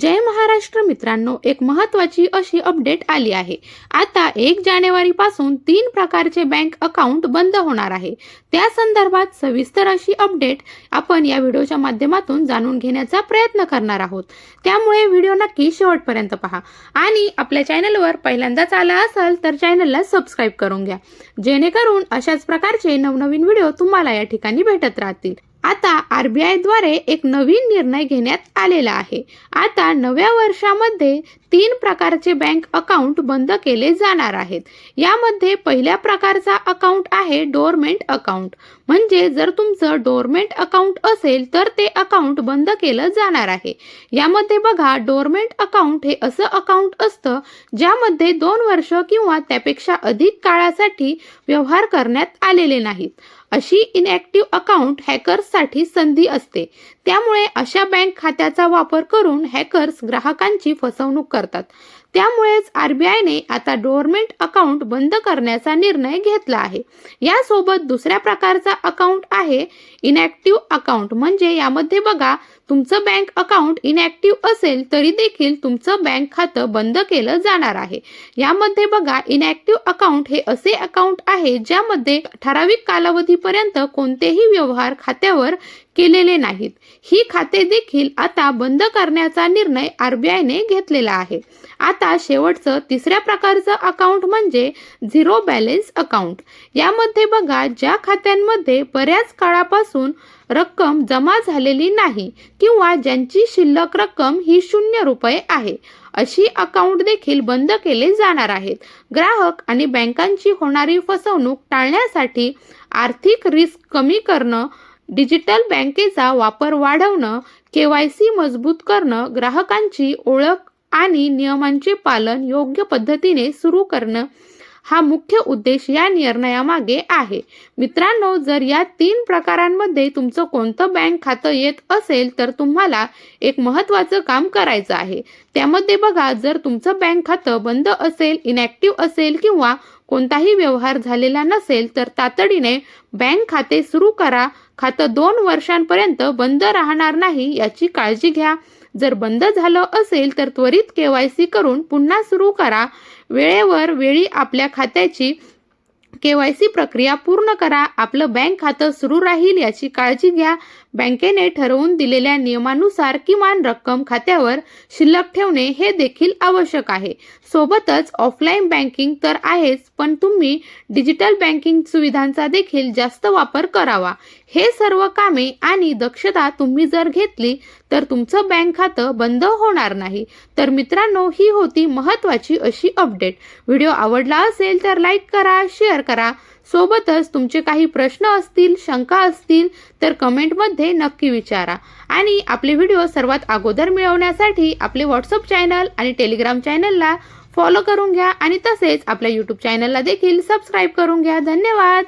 जय महाराष्ट्र मित्रांनो एक महत्त्वाची अशी अपडेट आली आहे. आता एक जानेवारीपासून तीन प्रकारचे बँक अकाउंट बंद होणार आहे. त्या संदर्भात सविस्तर अशी अपडेट आपण या व्हिडिओच्या माध्यमातून जाणून घेण्याचा प्रयत्न करणार आहोत. त्यामुळे व्हिडिओ नक्की शेवटपर्यंत पहा. आणि आपल्या चॅनलवर पहिल्यांदाच आला असाल तर चॅनलला सबस्क्राईब करून घ्या. जेणेकरून अशाच प्रकारचे नवनवीन व्हिडिओ तुम्हाला या ठिकाणी भेटत राहतील. आता आर बी आयद्वारे एक नवीन निर्णय घेण्यात आलेला आहे. आता नव्या वर्षामध्ये तीन प्रकारचे बँक अकाउंट बंद केले जाणार आहेत. यामध्ये पहिल्या प्रकारचा अकाउंट आहे डोरमेंट अकाउंट. म्हणजे जर तुमचं डोरमेंट अकाउंट असेल तर ते अकाउंट बंद केलं जाणार आहे. यामध्ये बघा डोरमेंट अकाउंट हे असं अकाउंट असतं ज्यामध्ये दोन वर्ष किंवा त्यापेक्षा अधिक काळासाठी व्यवहार करण्यात आलेले नाहीत. अशी इनॅक्टिव्ह अकाउंट हॅकर्ससाठी संधी असते. त्यामुळे अशा बँक खात्याचा वापर करून हॅकर्स ग्राहकांची फसवणूक करतात. त्यामुळेच आर बी आयने आता डोरमेंट अकाउंट बंद करण्याचा निर्णय घेतला आहे. यासोबत दुसऱ्या प्रकारचा अकाउंट आहे इनॅक्टिव्ह अकाउंट म्हणजे यामध्ये बघा तुमचं बँक अकाउंट इनॅक्टिव्ह असेल तरी देखील तुमचं बँक खातं बंद केलं जाणार आहे. यामध्ये बघा इनॅक्टिव्ह अकाउंट हे असे अकाउंट आहे ज्यामध्ये ठराविक कालावधीपर्यंत कोणतेही व्यवहार खात्यावर केलेले नाहीत. ही खाते देखील आता बंद करण्याचा निर्णय आर बी आयने घेतलेला आहे. आता शेवटचं तिसऱ्या प्रकारचं अकाउंट म्हणजे झिरो बॅलेन्स अकाउंट यामध्ये बघा ज्या खात्यांमध्ये बऱ्याच काळापासून रक्कम जमा झालेली नाही किंवा ज्यांची शिल्लक रक्कम ही शून्य रुपये आहे अशी अकाउंट देखील बंद केले जाणार आहेत. ग्राहक आणि बँकांची होणारी फसवणूक टाळण्यासाठी आर्थिक रिस्क कमी करणं डिजिटल बँकेचा वापर वाढवणं के वाय सी मजबूत करणं ग्राहकांची ओळख आणि नियमांचे पालन योग्य पद्धतीने सुरू करणं हा मुख्य उद्देश या निर्णयामागे आहे. मित्रांनो जर या तीन प्रकारांमध्ये तुमचं कोणतं बँक खातं येत असेल तर तुम्हाला एक महत्त्वाचं काम करायचं आहे. त्यामध्ये बघा जर तुमचं बँक खातं बंद असेल इनॅक्टिव्ह असेल किंवा कोणताही व्यवहार झालेला नसेल तर तातडीने बँक खाते सुरू करा. खातं दोन वर्षांपर्यंत बंद राहणार नाही याची काळजी घ्या. जर बंद झालं असेल तर त्वरित के वाय सी करून पुन्हा सुरू करा. वेळेवर वेळी आपल्या खात्याची के वाय सी प्रक्रिया पूर्ण करा. आपलं बँक खातं सुरू राहील याची काळजी घ्या. बँकेने ठरवून दिलेल्या नियमानुसार किमान रक्कम खात्यावर शिल्लक ठेवणे हे देखील आवश्यक आहे. सोबतच ऑफलाईन बँकिंग तर आहेच पण तुम्ही डिजिटल बँकिंग सुविधांचा देखील जास्त वापर करावा. हे सर्व कामे आणि दक्षता तुम्ही जर घेतली तर तुमचं बँक खातं बंद होणार नाही. तर मित्रांनो ही होती महत्त्वाची अशी अपडेट. व्हिडिओ आवडला असेल तर लाईक करा शेअर करा. सोबतच तुमचे काही प्रश्न असतील शंका असतील तर कमेंटमध्ये नक्की विचारा. आणि आपले व्हिडिओ सर्वात अगोदर मिळवण्यासाठी आपले व्हॉट्सअप चॅनल आणि टेलिग्राम चॅनलला फॉलो करून घ्या. आणि तसेच आपल्या यूट्यूब चॅनलला देखील सबस्क्राईब करून घ्या. धन्यवाद!